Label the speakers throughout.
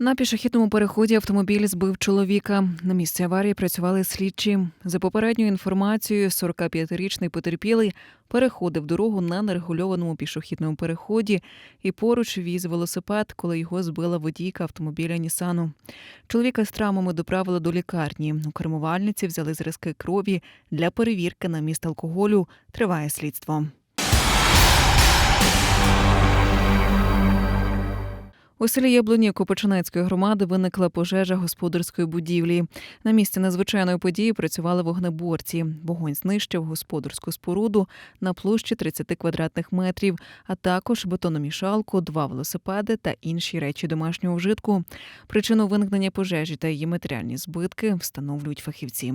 Speaker 1: На пішохідному переході автомобіль збив чоловіка. На місці аварії працювали слідчі. За попередньою інформацією, 45-річний потерпілий переходив дорогу на нерегульованому пішохідному переході і поруч віз велосипед, коли його збила водійка автомобіля Нісану. Чоловіка з травмами доправили до лікарні. У кермувальниці взяли зразки крові для перевірки на міст алкоголю. Триває слідство. У селі Яблуні Копочинецької громади виникла пожежа господарської будівлі. На місці надзвичайної події працювали вогнеборці. Вогонь знищив господарську споруду на площі 30 квадратних метрів, а також бетономішалку, два велосипеди та інші речі домашнього вжитку. Причину виникнення пожежі та її матеріальні збитки встановлюють фахівці.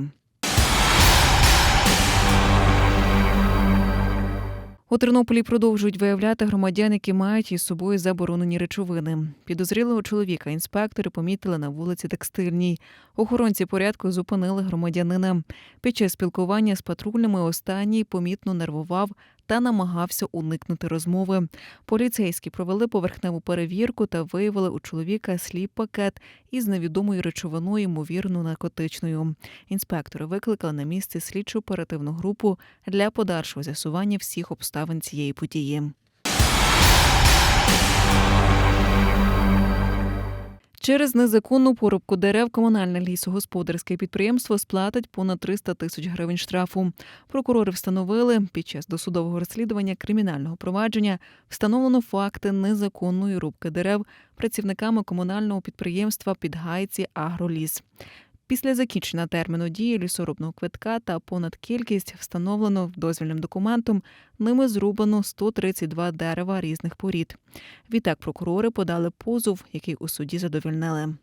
Speaker 1: У Тернополі продовжують виявляти громадян, які мають із собою заборонені речовини. Підозрілого чоловіка інспектори помітили на вулиці Текстильній. Охоронці порядку зупинили громадянина. Під час спілкування з патрульними останній помітно нервував та намагався уникнути розмови. Поліцейські провели поверхневу перевірку та виявили у чоловіка сліп пакет із невідомою речовиною, ймовірно, наркотичною. Інспектори викликали на місце слідчу оперативну групу для подальшого з'ясування всіх обставин цієї події. Через незаконну порубку дерев комунальне лісогосподарське підприємство сплатить понад 300 тисяч гривень штрафу. Прокурори встановили під час досудового розслідування кримінального провадження встановлено факти незаконної рубки дерев працівниками комунального підприємства Підгайці Агроліс. Після закінчення терміну дії лісорубного квитка та понад кількість встановлено дозвільним документом, ними зрубано 132 дерева різних порід. Відтак прокурори подали позов, який у суді задовільнили.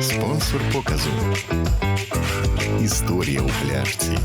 Speaker 2: Спонсор показу. Історія у пляшці.